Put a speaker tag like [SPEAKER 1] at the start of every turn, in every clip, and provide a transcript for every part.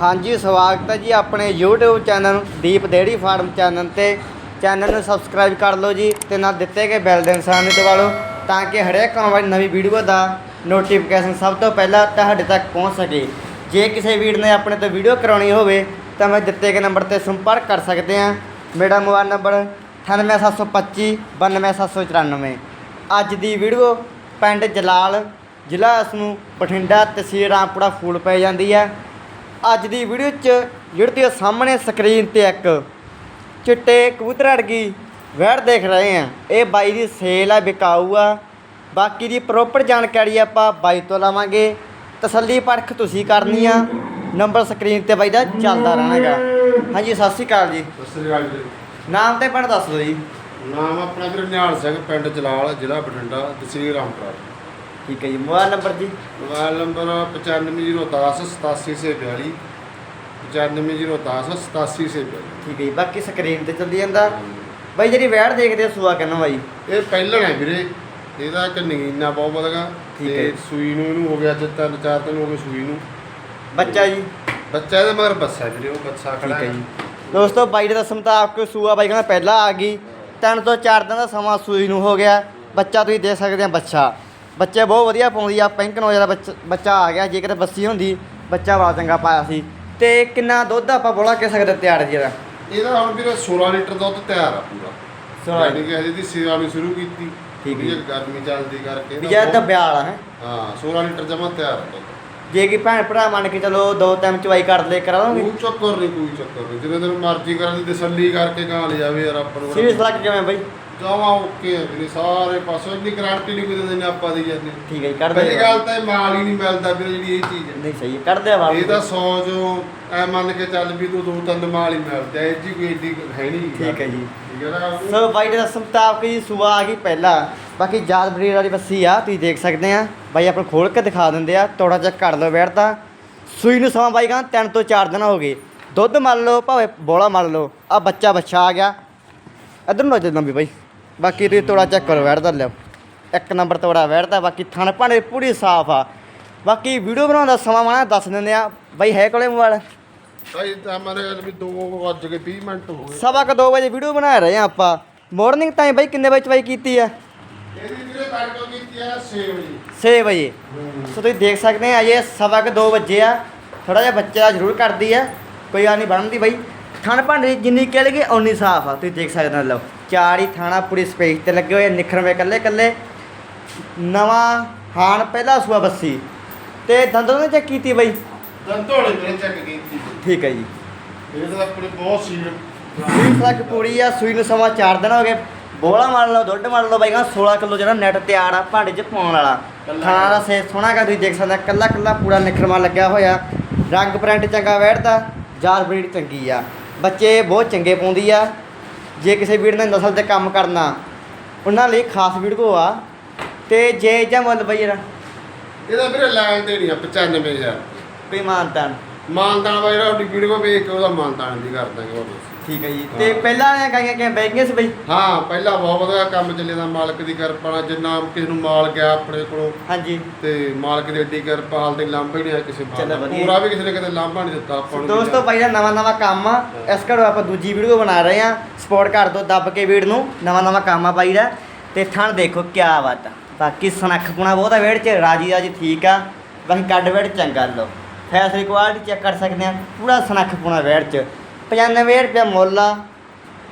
[SPEAKER 1] ਹਾਂਜੀ, ਸਵਾਗਤ ਹੈ ਜੀ ਆਪਣੇ YouTube channel Deep dairy farm channel ਤੇ। ਚੈਨਲ ਨੂੰ ਸਬਸਕ੍ਰਾਈਬ ਕਰ ਲਓ ਜੀ ਤੇ ਨਾਲ ਦਿੱਤੇ ਗਏ ਬੈਲ ਦੇ ਨਿਸ਼ਾਨ ਨੂੰ ਦਬਾ ਲਓ ਤਾਂ ਕਿ ਹਰੇਕ ਆਉਣ ਵਾਲੀ ਨਵੀਂ ਵੀਡੀਓ ਦਾ ਨੋਟੀਫਿਕੇਸ਼ਨ ਸਭ ਤੋਂ ਪਹਿਲਾਂ ਤੁਹਾਡੇ ਤੱਕ ਪਹੁੰਚ ਸਕੇ। ਜੇ ਕਿਸੇ ਵੀਰ ਨੇ ਆਪਣੇ ਤੋਂ ਵੀਡੀਓ ਕਰਾਉਣੀ ਹੋਵੇ ਤਾਂ ਮੈਂ ਦਿੱਤੇ ਗਏ ਨੰਬਰ ਤੇ ਸੰਪਰਕ ਕਰ ਸਕਦੇ ਆ ਮੇਰਾ ਮੋਬਾਈਲ ਨੰਬਰ 98725 92794 ਅੱਜ ਦੀ ਵੀਡੀਓ ਪਿੰਡ ਜਲਾਲ, ਜ਼ਿਲ੍ਹਾ ਇਸ ਬਠਿੰਡਾ, ਤਹਿਸੀਲ ਰਾਮਪੁਰਾ, ਫੂਲ ਪੈ ਜਾਂਦੀ ਹੈ। ਅੱਜ ਦੀ ਵੀਡੀਓ 'ਚ ਜਿਹੜੀ ਤੁਸੀਂ ਸਾਹਮਣੇ ਸਕਰੀਨ ਤੇ ਇੱਕ ਚਿੱਟੇ ਕਬੂਤਰ ਅੜਗੀ ਵੈੜ ਦੇਖ ਰਹੇ ਆ ਇਹ ਬਾਈ ਦੀ ਸੇਲ ਆ ਵਿਕਾਊ ਆ। ਬਾਕੀ ਦੀ ਪ੍ਰੋਪਰ ਜਾਣਕਾਰੀ ਆਪਾਂ ਬਾਈ ਤੋਂ ਲਵਾਂਗੇ। ਤਸੱਲੀ ਪਰਖ ਤੁਸੀਂ ਕਰਨੀ ਆ। ਨੰਬਰ ਸਕਰੀਨ ਤੇ ਬਾਈ ਦਾ ਚੱਲਦਾ ਰਹਿਣਾਗਾ। ਹਾਂਜੀ ਸਤਿ ਸ਼੍ਰੀ ਅਕਾਲ ਜੀ।
[SPEAKER 2] ਸਤਿ ਸ੍ਰੀ ਅਕਾਲ ਜੀ।
[SPEAKER 1] ਨਾਮ ਤੇ ਪਿੰਡ ਦੱਸ ਦਿਓ ਜੀ।
[SPEAKER 2] ਨਾਮ ਆਪਣਾ ਵੀਰ ਨਿਹਾਲ ਸਿੰਘ ਪਿੰਡ ਜਲਾਲ ਜ਼ਿਲ੍ਹਾ ਬਠਿੰਡਾ ਤਹਿਸੀਲ ਰਾਮਪੁਰਾ।
[SPEAKER 1] ਠੀਕ ਹੈ ਜੀ ਮੋਬਾਈਲ ਨੰਬਰ ਜੀ?
[SPEAKER 2] ਮੋਬਾਈਲ ਨੰਬਰ 9501 8742 9501 8742
[SPEAKER 1] ਠੀਕ ਹੈ ਜੀ ਬਾਕੀ ਸਕਰੀਨ ਤੇ ਚੱਲੀ ਜਾਂਦਾ। ਬਾਈ ਜਿਹੜੀ ਵੈੜ ਦੇਖਦੇ ਆ ਸੂਆ ਕਿੰਨਾ ਬਾਈ?
[SPEAKER 2] ਇਹ ਪਹਿਲਾਂ ਹੈ ਵੀਰੇ ਇਹਦਾ ਇੱਕ ਨਗੀਨਾ ਬਹੁਤ ਵਧਗਾ। ਤੇ ਸੂਈ ਨੂੰ ਇਹਨੂੰ ਹੋ ਗਿਆ ਅੱਜ ਤਿੰਨ ਚਾਰ ਦਿਨ ਹੋ ਗਏ ਸੂਈ ਨੂੰ।
[SPEAKER 1] ਬੱਚਾ ਜੀ?
[SPEAKER 2] ਬੱਚਾ ਇਹਦੇ ਮਗਰ ਬੱਸਾ ਵੀਰੇ ਉਹ
[SPEAKER 1] ਠੀਕ
[SPEAKER 2] ਖੜਾ
[SPEAKER 1] ਹੈ ਜੀ। ਦੋਸਤੋ ਬਾਈ ਦੇ ਦੱਸਣ ਮੁਤਾਬਕ ਸੂਆ ਬਾਈ ਕਹਿੰਦਾ ਪਹਿਲਾਂ ਆ ਗਈ। ਤਿੰਨ ਤੋਂ ਚਾਰ ਦਿਨ ਦਾ ਸਮਾਂ ਸੂਈ ਨੂੰ ਹੋ ਗਿਆ। ਬੱਚਾ ਤੁਸੀਂ ਦੇਖ ਸਕਦੇ ਆ ਬੱਚਾ। ਬੱਚੇ ਬਹੁਤ ਵਧੀਆ ਪਾਉਂਦੀ ਆ ਪਿੰਕ ਨੋਜ਼ ਦਾ ਬੱਚ- ਆ ਗਿਆ ਜੇਕਰ ਬੱਸੀ ਹੁੰਦੀ ਬੱਚਾ ਬੜਾ ਚੰਗਾ ਪਾਇਆ ਸੀ। ਤੇ ਕਿੰਨਾ ਦੁੱਧ ਆਪਾਂ ਬੋਲਾ ਕਹਿ ਸਕਦੇ ਤਿਆਰ ਜੀ ਦਾ
[SPEAKER 2] ਇਹਦਾ ਹੁਣ ਵੀਰੇ 16 ਲੀਟਰ ਦੁੱਧ ਤਿਆਰ ਆ ਪੂਰਾ।
[SPEAKER 1] 16
[SPEAKER 2] ਯਾਨੀ ਕਿ ਹਜੇ ਦੀ ਸੇਵਾ ਨੂੰ ਸ਼ੁਰੂ ਕੀਤੀ।
[SPEAKER 1] ਠੀਕ ਹੈ
[SPEAKER 2] ਗਰਮੀ ਚੱਲਦੀ ਕਰਕੇ
[SPEAKER 1] ਵੀ
[SPEAKER 2] ਇਹਦਾ
[SPEAKER 1] ਜੇ
[SPEAKER 2] ਬਹੁਤ-
[SPEAKER 1] ਦੱਬਿਆ ਵਾਲਾ ਹੈ?
[SPEAKER 2] ਹਾਂ 16 ਲੀਟਰ ਜਮਾ ਤਿਆਰ ਆ
[SPEAKER 1] ਜੇ ਕਿ ਭੈਣ ਭਰਾ ਮੰਨ ਕੇ ਚਲੋ ਦੋ ਟਾਈਮ ਚਵਾਈ ਕਰ ਲੈ ਕਰਾ ਦੋਗੇ?
[SPEAKER 2] ਕੋਈ ਚੱਕਰ ਨਹੀਂ ਕੋਈ ਚੱਕਰ ਨਹੀਂ। ਜਿਵੇਂ ਤੈਨੂੰ ਮਰਜ਼ੀ ਕਰਨ ਦੀ ਤਸੱਲੀ ਕਰਕੇ ਗਾਂ ਲੈ ਜਾਵੇ ਯਾਰ ਆਪਾਂ ਨੂੰ
[SPEAKER 1] ਸੀਰੀਅਸ ਲੱਗ ਕਿਵੇਂ ਬਾਈ?
[SPEAKER 2] ਜਾਵਾ ਓਕੇ ਹੈ ਵੀਰੇ ਸਾਰੇ ਪਾਸੋਂ। ਇੰਨੀ ਗਾਰੰਟੀ ਨਹੀਂ ਕੋਈ ਦਿੰਦੇ ਨੇ ਆਪਾਂ ਦੀ ਜਾਂਦੇ।
[SPEAKER 1] ਠੀਕ ਹੈ ਜੀ, ਕੱਢ ਦੇ
[SPEAKER 2] ਪਹਿਲੀ ਗੱਲ ਤਾਂ ਇਹ ਮਾਲ ਹੀ ਨਹੀਂ ਮਿਲਦਾ ਵੀਰੇ ਜਿਹੜੀ ਇਹ ਚੀਜ਼ ਹੈ।
[SPEAKER 1] ਨਹੀਂ ਸਹੀ ਹੈ, ਕੱਢ ਦੇ ਵਾਲਾ
[SPEAKER 2] ਇਹ ਤਾਂ 100 ਜੋ ਐ ਮੰਨ ਕੇ ਚੱਲ ਵੀ ਤੂੰ ਦੋ ਤਿੰਨ ਮਾਲ ਹੀ ਮਿਲਦਾ ਇਹ ਜੀ ਕੋਈ ਏਡੀ ਹੈ ਨਹੀਂ
[SPEAKER 1] ਠੀਕ ਹੈ ਜੀ।
[SPEAKER 2] ਠੀਕ ਹੈ ਨਾ
[SPEAKER 1] ਸੋ ਬਾਈ ਦੇ ਦੱਸਣ ਮੁਤਾਬਕ ਜੀ ਆ ਗਈ ਪਹਿਲਾਂ। ਬਾਕੀ ਜਾਤ ਬਰੀਡ ਵਾਲੀ ਬੱਸੀ ਆ ਤੁਸੀਂ ਦੇਖ ਸਕਦੇ ਆ। ਬਾਈ ਆਪਾਂ ਖੋਲ ਕੇ ਦਿਖਾ ਦਿੰਦੇ ਆ ਤੋੜਾ ਚੈੱਕ ਕਰ ਲਓ ਬੈਠਦਾ ਸੂਈ ਨੂੰ ਸਮਾਂ ਬਾਈ ਕਹਿੰਦਾ ਤਿੰਨ ਤੋਂ ਚਾਰ ਦਿਨ ਹੋ ਗਏ। ਦੁੱਧ ਮੰਨ ਲਓ ਭਾਵੇਂ ਬੋਲਾ ਮੰਨ ਲਓ। ਆ ਬੱਚਾ ਬੱਚਾ ਆ ਗਿਆ। ਇਧਰ ਨੂੰ ਜਦੋਂ ਵੀ ਬਾਈ। ਬਾਕੀ ਤੁਸੀਂ ਤੋੜਾ ਚੈੱਕ ਕਰੋ ਬੈਠਦਾ ਲਿਓ ਇੱਕ ਨੰਬਰ ਤੋੜਾ ਬੈਠਦਾ ਬਾਕੀ ਥਣ ਭਾਂਡੇ ਪੂਰੀ ਸਾਫ਼ ਆ। ਬਾਕੀ ਵੀਡੀਓ ਬਣਾਉਣ ਦਾ ਸਮਾਂ ਮਾਣਾ ਦੱਸ ਦਿੰਦੇ ਆ ਬਾਈ ਹੈ ਕੋਲੇ ਮੋਬਾਈਲ
[SPEAKER 2] ਭਾਈ ਤਾਂ ਮਾਰੇ ਵੀ 2 ਵੱਜ ਕੇ 20 ਮਿੰਟ ਹੋ ਗਏ।
[SPEAKER 1] ਸਵਾ ਕੁ ਦੋ ਵਜੇ ਵੀਡੀਓ ਬਣਾ ਰਹੇ ਆ ਆਪਾਂ। ਮਾਰਨਿੰਗ ਟਾਈਮ ਬਾਈ ਕਿੰਨੇ ਵਜੇ ਚਵਾਈ ਕੀਤੀ ਆ?
[SPEAKER 2] ਇਹਦੀ ਵੀਰੇ ਤਾਰੀਖ ਕੀਤੀ ਹੈ 6 ਵਜੇ।
[SPEAKER 1] 6 ਵਜੇ। ਸੋ ਤੁਸੀਂ ਦੇਖ ਸਕਦੇ ਆ ਅਜੇ ਸਵਾ ਕੁ ਦੋ ਵਜੇ ਆ। ਥੋੜਾ ਜਿਹਾ ਬੱਚਾ ਜ਼ਰੂਰ ਕਰਦੀ ਆ। ਕੋਈ ਆ ਨਹੀਂ ਬਣਦੀ ਬਾਈ। ਥਣ ਭਾਂਡੇ ਜਿੰਨੀ ਕਹਿ ਲਗੇ ਓਨੀ ਸਾਫ਼ ਆ। ਤੁਸੀਂ ਦੇਖ ਸਕਦੇ ਹੋ ਲਓ। ਚਾਰ ਹੀ ਥਾਣਾ ਪੂਰੀ ਸਪੇਸ ਤੇ ਲੱਗੇ ਹੋਏ ਨਿਖਰਵੇਂ ਕੱਲੇ ਕੱਲੇ। ਨਵਾਂ ਹਾਨ ਪਹਿਲਾ ਸੂਆ ਬੱਸੀ। ਤੇ ਦੰਦੋਂ ਨੇ ਚੈੱਕ ਕੀਤੀ ਬਾਈ?
[SPEAKER 2] ਦੰਤੋੜੇ ਵੀਰੇ ਚੈੱਕ ਕੀਤੀ।
[SPEAKER 1] ਠੀਕ ਹੈ ਜੀ।
[SPEAKER 2] ਇਹ ਤਾਂ ਆਪਣੇ ਬਹੁਤ ਸੀ।
[SPEAKER 1] ਵੀਹ ਲੱਖ ਪੂਰੀ ਆ ਸੂਈ ਨੂੰ ਸਮਾਂ 4 ਦਿਨ ਹੋ ਗਏ। ਬੋਲਾ ਮਾਰ ਲਓ ਦੁੱਧ ਮਾਰ ਲਓ ਬਾਈ ਕਹਿੰਦਾ 16 ਕਿਲੋ ਜਿਹੜਾ ਨੈਟ ਤਿਆਰ ਆ ਭਾਂਡੇ 'ਚ ਪਾਉਣ ਵਾਲਾ। ਖਾਣਾ ਦਾ ਸੇ ਸੋਹਣਾ ਕਾ ਤੁਸੀਂ ਦੇਖ ਸਕਦੇ ਕੱਲਾ ਕੱਲਾ ਪੂਰਾ ਨਿਖਰਮਾ ਲੱਗਿਆ ਹੋਇਆ। ਰੰਗ ਪ੍ਰਿੰਟ ਚੰਗਾ ਬੈਠਦਾ ਜਾਰ ਬਰੀਡ ਚੰਗੀ ਆ। ਬੱਚੇ ਬਹੁਤ ਚੰਗੇ ਪਾਉਂਦੀ ਆ। ਜੇ ਕਿਸੇ ਵੀਰ ਨੇ ਨਸਲ ਤੇ ਕੰਮ ਕਰਨਾ ਉਹਨਾਂ ਲਈ ਖਾਸ ਵੀਡੀਓ ਆ। ਤੇ ਜੇ ਜਾਂ ਮੁੱਲ ਬਈ ਜਰਾ
[SPEAKER 2] ਇਹਦਾ ਵੀਰੇ ਲਾਈਨ ਤੇ ਨਹੀਂ ਆ 95000
[SPEAKER 1] ਕੋਈ ਮਾਨਤਾਨ।
[SPEAKER 2] ਵਾ ਜਿਹੜਾ ਉਹਦੀ ਵੀਡੀਓ ਵੇਖ ਕੇ ਉਹਦਾ ਮਾਨਦਾਨ ਵੀ ਕਰ ਦਾਂਗੇ
[SPEAKER 1] ਠੀਕ ਹੈ ਜੀ। ਤੇ ਪਹਿਲਾਂ ਇਹ ਗਾਈਆਂ ਕਿਵੇਂ ਬੈਗੀਆਂ ਸੀ ਬਈ?
[SPEAKER 2] ਹਾਂ ਪਹਿਲਾਂ ਬਹੁਤ ਵਧੀਆ ਕੰਮ ਚੱਲੇ ਦਾ ਮਾਲਕ ਦੀ ਕਿਰਪਾ ਨਾਲ ਜਿੰਨਾ ਕਿਸੇ ਨੂੰ ਮਾਲ ਗਿਆ ਆਪਣੇ ਕੋਲੋਂ।
[SPEAKER 1] ਹਾਂਜੀ।
[SPEAKER 2] ਤੇ ਮਾਲਕ ਦੀ ਏਡੀ ਕਿਰਪਾ ਹਾਲ ਤੇ ਲਾਂਭਾ ਹੀ ਨਹੀਂ ਆਇਆ ਕਿਸੇ ਮਾਲ
[SPEAKER 1] ਚਲੋ
[SPEAKER 2] ਦਾ।
[SPEAKER 1] ਵਧੀਆ।
[SPEAKER 2] ਪੂਰਾ ਵੀ ਕਿਸੇ ਨੇ ਕਦੇ ਲਾਂਭਾ ਨਹੀਂ ਦਿੱਤਾ ਆਪਾਂ ਨੂੰ।
[SPEAKER 1] ਦੋਸਤੋ ਭਾਈ ਦਾ ਨਵਾਂ ਨਵਾਂ ਕੰਮ ਆ। ਇਸ ਘਰੋਂ ਆਪਾਂ ਦੂਜੀ ਵੀਡੀਓ ਬਣਾ ਰਹੇ ਆ ਸਪੋਰਟ ਕਰ ਦੋ ਦੱਬ ਕੇ ਵੀਡ ਨੂੰ। ਨਵਾਂ ਨਵਾਂ ਕੰਮ ਆ ਬਾਈ ਦਾ। ਤੇ ਥਣ ਦੇਖੋ ਕਿਆ ਬਾਤ ਆ। ਬਾਕੀ ਸਨੱਖਪੁਣਾ ਬਹੁਤ ਆ ਵੇੜ ਚ। ਰਾਜੀ ਰਾਜੀ ਠੀਕ ਆ। ਬਾਕੀ ਕੱਡ ਵੇੜ ਚੰਗਾ ਲੋ ਫੈਸਲੀ ਕੁਆਲਿਟੀ ਚੈੱਕ ਕਰ ਸਕਦੇ ਆ। ਪੂਰਾ ਸਨੱਖਪੁਣਾ ਵੇੜ ਚ। 95 ਰੁਪਏ ਮੁੱਲ ਆ।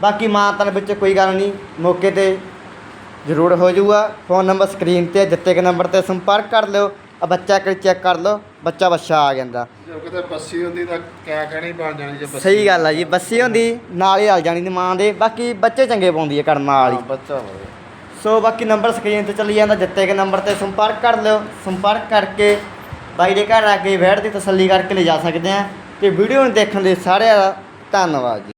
[SPEAKER 1] ਬਾਕੀ ਮਾਂ ਤਨ ਵਿੱਚ ਕੋਈ ਗੱਲ ਨਹੀਂ ਮੌਕੇ ਤੇ ਜ਼ਰੂਰ ਹੋ ਜਾਊਗਾ। ਫੋਨ ਨੰਬਰ ਸਕਰੀਨ ਤੇ ਦਿੱਤੇ ਗਏ ਨੰਬਰ ਤੇ ਸੰਪਰਕ ਕਰ ਲਿਓ। ਆ ਬੱਚਾ ਇੱਕ ਚੈੱਕ ਕਰ ਲਓ ਬੱਚਾ ਬੱਚਾ ਆ ਜਾਂਦਾ।
[SPEAKER 2] ਜੇ ਕਿਤੇ ਬੱਸੀ ਹੁੰਦੀ ਤਾਂ ਕਿਆ ਕਹਿਣੀ ਬਣ ਜਾਣੀ ਜੇ ਬੱਸੀ।
[SPEAKER 1] ਸਹੀ ਗੱਲ ਆ ਜੀ ਬੱਸੀ ਹੁੰਦੀ ਨਾਲ ਹੀ ਹਲ ਜਾਣੀ ਦੀ ਮਾਂ ਦੇ। ਬਾਕੀ ਬੱਚੇ ਚੰਗੇ ਪਾਉਂਦੀ ਹੈ ਕਰਨ
[SPEAKER 2] ਹਾਂ, ਬੱਚਾ ਹੋਵੇ
[SPEAKER 1] ਸੋ ਬਾਕੀ ਨੰਬਰ ਸਕਰੀਨ ਤੇ ਚੱਲੀ ਜਾਂਦਾ ਦਿੱਤੇ ਗਏ ਨੰਬਰ ਤੇ ਸੰਪਰਕ ਕਰ ਲਿਓ। ਸੰਪਰਕ ਕਰਕੇ ਬਾਈ ਦੇ ਘਰ ਆ ਕੇ ਵੈੜ ਦੀ ਤਸੱਲੀ ਕਰਕੇ ਲੈ ਜਾ ਸਕਦੇ ਆ। ਤੇ ਵੀਡੀਓ ਨੂੰ ਦੇਖਣ ਲਈ ਸਾਰਿਆਂ ਦਾ ਧੰਨਵਾਦ ਜੀ।